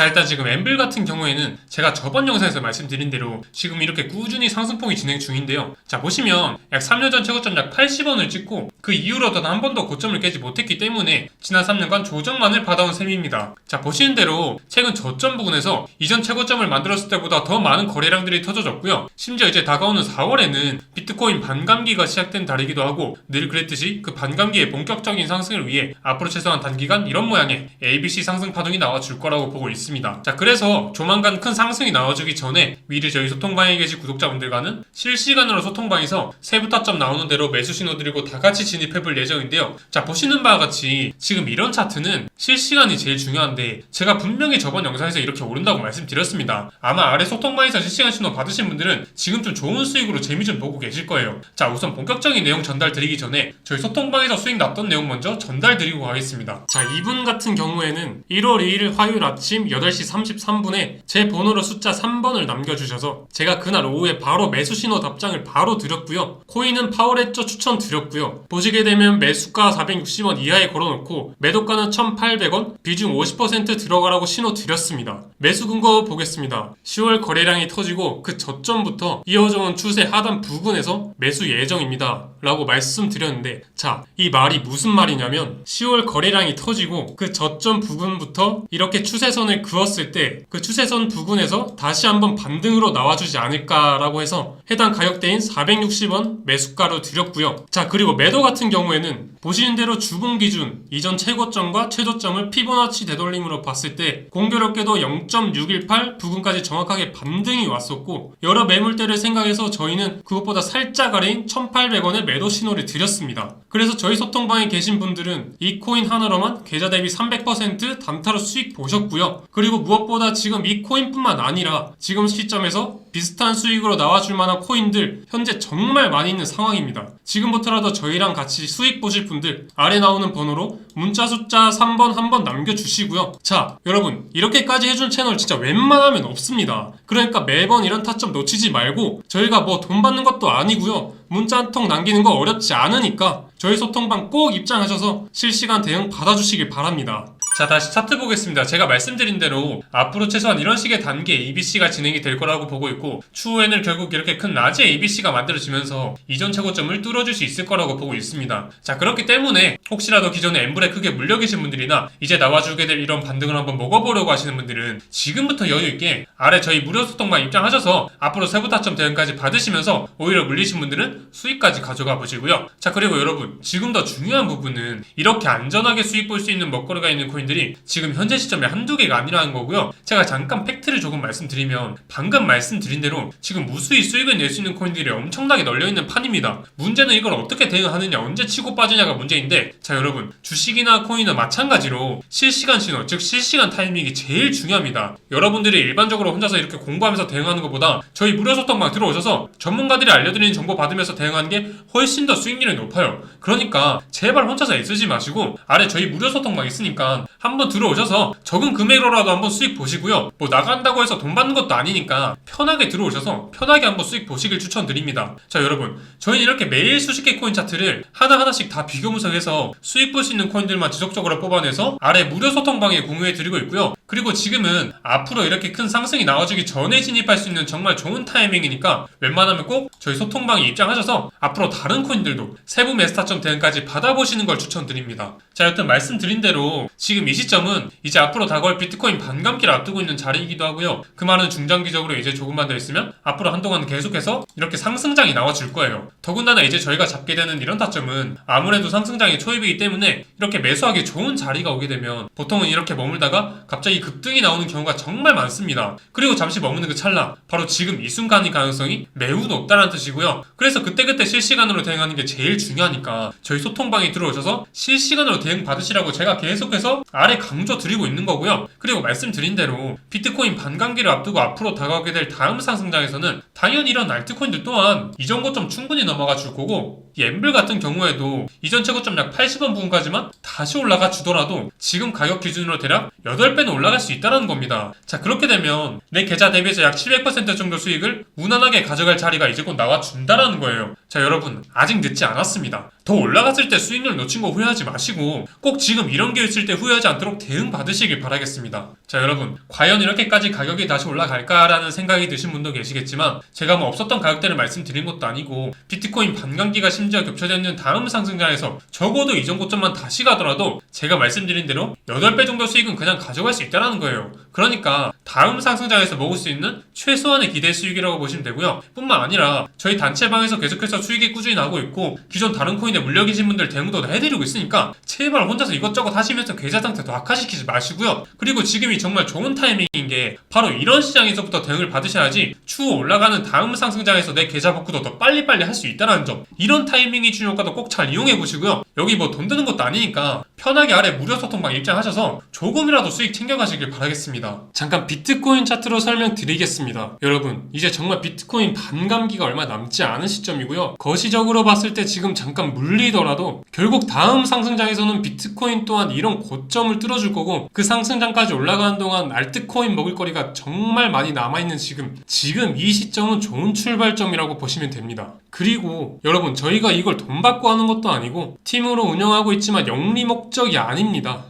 자 일단 지금 엠블 같은 경우에는 제가 저번 영상에서 말씀드린 대로 지금 이렇게 꾸준히 상승폭이 진행 중인데요. 자 보시면 약 3년 전 최고점 약 80원을 찍고 그 이후로도 한 번도 고점을 깨지 못했기 때문에 지난 3년간 조정만을 받아온 셈입니다. 자 보시는 대로 최근 저점 부근에서 이전 최고점을 만들었을 때보다 더 많은 거래량들이 터져졌고요. 심지어 이제 다가오는 4월에는 비트코인 반감기가 시작된 달이기도 하고 늘 그랬듯이 그 반감기의 본격적인 상승을 위해 앞으로 최소한 단기간 이런 모양의 ABC 상승 파동이 나와줄 거라고 보고 있습니다. 자 그래서 조만간 큰 상승이 나와주기 전에 미리 저희 소통방에 계신 구독자분들과는 실시간으로 소통방에서 세부 타점 나오는 대로 매수 신호 드리고 다 같이 진입해볼 예정인데요. 자 보시는 바와 같이 지금 이런 차트는 실시간이 제일 중요한데 제가 분명히 저번 영상에서 이렇게 오른다고 말씀드렸습니다. 아마 아래 소통방에서 실시간 신호 받으신 분들은 지금 좀 좋은 수익으로 재미 좀 보고 계실 거예요. 자 우선 본격적인 내용 전달 드리기 전에 저희 소통방에서 수익 났던 내용 먼저 전달 드리고 가겠습니다. 자 이분 같은 경우에는 1월 2일 화요일 아침 8시 33분에 제 번호로 숫자 3번을 남겨주셔서 제가 그날 오후에 바로 매수 신호 답장을 바로 드렸고요. 코인은 파워레저 추천 드렸고요. 보시게 되면 매수가 460원 이하에 걸어놓고 매도가는 1,800원, 비중 50% 들어가라고 신호 드렸습니다. 매수 근거 보겠습니다. 10월 거래량이 터지고 그 저점부터 이어져온 추세 하단 부근에서 매수 예정입니다. 라고 말씀드렸는데 자, 이 말이 무슨 말이냐면 10월 거래량이 터지고 그 저점 부근부터 이렇게 추세선을 그었을 때 그 추세선 부근에서 다시 한번 반등으로 나와주지 않을까라고 해서 해당 가격대인 460원 매수가로 드렸고요. 자, 그리고 매도 같은 경우에는 보시는 대로 주봉 기준 이전 최고점과 최저점을 피보나치 되돌림으로 봤을 때 공교롭게도 0.618 부근까지 정확하게 반등이 왔었고 여러 매물대를 생각해서 저희는 그것보다 살짝 아래인 1,800원의 매도 신호를 드렸습니다. 그래서 저희 소통방에 계신 분들은 이 코인 하나로만 계좌 대비 300% 단타로 수익 보셨고요. 그리고 무엇보다 지금 이 코인뿐만 아니라 지금 시점에서 비슷한 수익으로 나와줄 만한 코인들 현재 정말 많이 있는 상황입니다. 지금부터라도 저희랑 같이 수익 보실 분들 아래 나오는 번호로 문자 숫자 3번 한 번 남겨주시고요. 자, 여러분 이렇게까지 해준 채널 진짜 웬만하면 없습니다. 그러니까 매번 이런 타점 놓치지 말고 저희가 뭐 돈 받는 것도 아니고요. 문자 한 통 남기는 거 어렵지 않으니까 저희 소통방 꼭 입장하셔서 실시간 대응 받아주시길 바랍니다. 자 다시 차트 보겠습니다. 제가 말씀드린 대로 앞으로 최소한 이런 식의 단계 ABC가 진행이 될 거라고 보고 있고 추후에는 결국 이렇게 큰 낮의 ABC가 만들어지면서 이전 최고점을 뚫어줄 수 있을 거라고 보고 있습니다. 자 그렇기 때문에 혹시라도 기존에 엠블에 크게 물려 계신 분들이나 이제 나와주게 될 이런 반등을 한번 먹어보려고 하시는 분들은 지금부터 여유 있게 아래 저희 무료 소통방 입장하셔서 앞으로 세부 타점 대응까지 받으시면서 오히려 물리신 분들은 수익까지 가져가 보시고요. 자 그리고 여러분 지금 더 중요한 부분은 이렇게 안전하게 수익 볼 수 있는 먹거리가 있는 코인들이 지금 현재 시점에 한두 개가 아니라는 거고요. 제가 잠깐 팩트를 조금 말씀드리면 방금 말씀드린 대로 지금 무수히 수익을 낼 수 있는 코인들이 엄청나게 널려있는 판입니다. 문제는 이걸 어떻게 대응하느냐 언제 치고 빠지냐가 문제인데 자 여러분 주식이나 코인은 마찬가지로 실시간 신호 즉 실시간 타이밍이 제일 중요합니다. 여러분들이 일반적으로 혼자서 이렇게 공부하면서 대응하는 것보다 저희 무료 소통방 들어오셔서 전문가들이 알려드리는 정보 받으면서 대응하는 게 훨씬 더 수익률이 높아요. 그러니까 제발 혼자서 애쓰지 마시고 아래 저희 무료 소통방 있으니까 한번 들어오셔서 적은 금액으로라도 한번 수익 보시고요. 뭐 나간다고 해서 돈 받는 것도 아니니까 편하게 들어오셔서 편하게 한번 수익 보시길 추천드립니다. 자 여러분 저희는 이렇게 매일 수십 개 코인 차트를 하나하나씩 다 비교 분석해서 수익 볼 수 있는 코인들만 지속적으로 뽑아내서 아래 무료 소통방에 공유해 드리고 있고요. 그리고 지금은 앞으로 이렇게 큰 상승이 나와주기 전에 진입할 수 있는 정말 좋은 타이밍이니까 웬만하면 꼭 저희 소통방에 입장하셔서 앞으로 다른 코인들도 세부 메스타점 대응까지 받아보시는 걸 추천드립니다. 자 여튼 말씀드린 대로 지금 이 시점은 이제 앞으로 다가올 비트코인 반감기를 앞두고 있는 자리이기도 하고요. 그 말은 중장기적으로 이제 조금만 더 있으면 앞으로 한동안 계속해서 이렇게 상승장이 나와줄 거예요. 더군다나 이제 저희가 잡게 되는 이런 타점은 아무래도 상승장의 초입이기 때문에 이렇게 매수하기 좋은 자리가 오게 되면 보통은 이렇게 머물다가 갑자기 급등이 나오는 경우가 정말 많습니다. 그리고 잠시 머무는 그 찰나 바로 지금 이 순간의 가능성이 매우 높다는 뜻이고요. 그래서 그때그때 실시간으로 대응하는 게 제일 중요하니까 저희 소통방에 들어오셔서 실시간으로 대응 받으시라고 제가 계속해서 아래 강조 드리고 있는 거고요. 그리고 말씀드린 대로 비트코인 반감기를 앞두고 앞으로 다가오게 될 다음 상승장에서는 당연히 이런 알트코인들 또한 이전 고점 충분히 넘어가 줄 거고 이 엠블 같은 경우에도 이전 최고점 약 80원 부근까지만 다시 올라가 주더라도 지금 가격 기준으로 대략 8배는 올라 갈 수 있다는 겁니다. 자 그렇게 되면 내 계좌 대비해서 약 700% 정도 수익을 무난하게 가져갈 자리가 이제 곧 나와 준다라는 거예요. 자 여러분 아직 늦지 않았습니다. 더 올라갔을 때 수익률 놓친 거 후회하지 마시고 꼭 지금 이런 게 있을 때 후회하지 않도록 대응 받으시길 바라겠습니다. 자 여러분 과연 이렇게까지 가격이 다시 올라갈까라는 생각이 드신 분도 계시겠지만 제가 뭐 없었던 가격대를 말씀드린 것도 아니고 비트코인 반감기가 심지어 겹쳐져 있는 다음 상승장에서 적어도 이전 고점만 다시 가더라도 제가 말씀드린 대로 8배 정도 수익은 그냥 가져갈 수 있다는 거예요. 그러니까 다음 상승장에서 먹을 수 있는 최소한의 기대 수익이라고 보시면 되고요. 뿐만 아니라 저희 단체방에서 계속해서 수익이 꾸준히 나고 있고 기존 다른 코인 에 물려 계신 분들 대응도 다 해드리고 있으니까 제발 혼자서 이것저것 하시면서 계좌 상태 더 악화시키지 마시고요. 그리고 지금이 정말 좋은 타이밍인 게 바로 이런 시장에서부터 대응을 받으셔야지 추후 올라가는 다음 상승장에서 내 계좌 복구도 더 빨리빨리 할 수 있다는 점 이런 타이밍이 중요하다도 꼭 잘 이용해 보시고요. 여기 뭐 돈 드는 것도 아니니까 편하게 아래 무료 소통방 입장하셔서 조금이라도 수익 챙겨가시길 바라겠습니다. 잠깐 비트코인 차트로 설명드리겠습니다. 여러분, 이제 정말 비트코인 반감기가 얼마 남지 않은 시점이고요. 거시적으로 봤을 때 지금 잠깐 물리더라도 결국 다음 상승장에서는 비트코인 또한 이런 고점을 뚫어줄 거고 그 상승장까지 올라가는 동안 알트코인 먹을 거리가 정말 많이 남아있는 지금 지금 이 시점은 좋은 출발점이라고 보시면 됩니다. 그리고 여러분 저희가 이걸 돈 받고 하는 것도 아니고 팀 으로 운영하고 있지만 영리 목적이 아닙니다.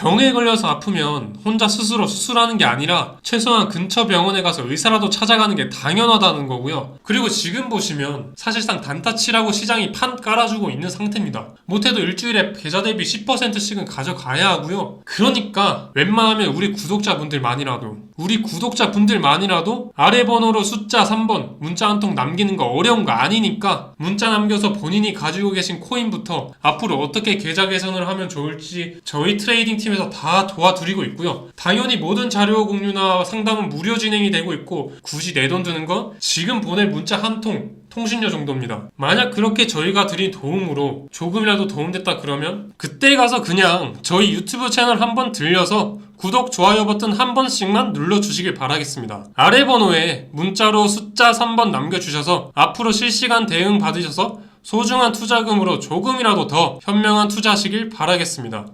병에 걸려서 아프면 혼자 스스로 수술하는 게 아니라 최소한 근처 병원에 가서 의사라도 찾아가는 게 당연하다는 거고요. 그리고 지금 보시면 사실상 단타치라고 시장이 판 깔아주고 있는 상태입니다. 못해도 일주일에 계좌 대비 10%씩은 가져가야 하고요. 그러니까 웬만하면 우리 구독자분들만이라도 우리 구독자분들만이라도 아래 번호로 숫자 3번 문자 한 통 남기는 거 어려운 거 아니니까 문자 남겨서 본인이 가지고 계신 코인부터 앞으로 어떻게 계좌 개선을 하면 좋을지 저희 트레이딩 팀에서 다 도와드리고 있고요. 당연히 모든 자료 공유나 상담은 무료 진행이 되고 있고 굳이 내 돈 드는 건 지금 보낼 문자 한 통 통신료 정도입니다. 만약 그렇게 저희가 드린 도움으로 조금이라도 도움됐다 그러면 그때 가서 그냥 저희 유튜브 채널 한번 들려서 구독, 좋아요 버튼 한 번씩만 눌러주시길 바라겠습니다. 아래 번호에 문자로 숫자 3번 남겨주셔서 앞으로 실시간 대응 받으셔서 소중한 투자금으로 조금이라도 더 현명한 투자하시길 바라겠습니다.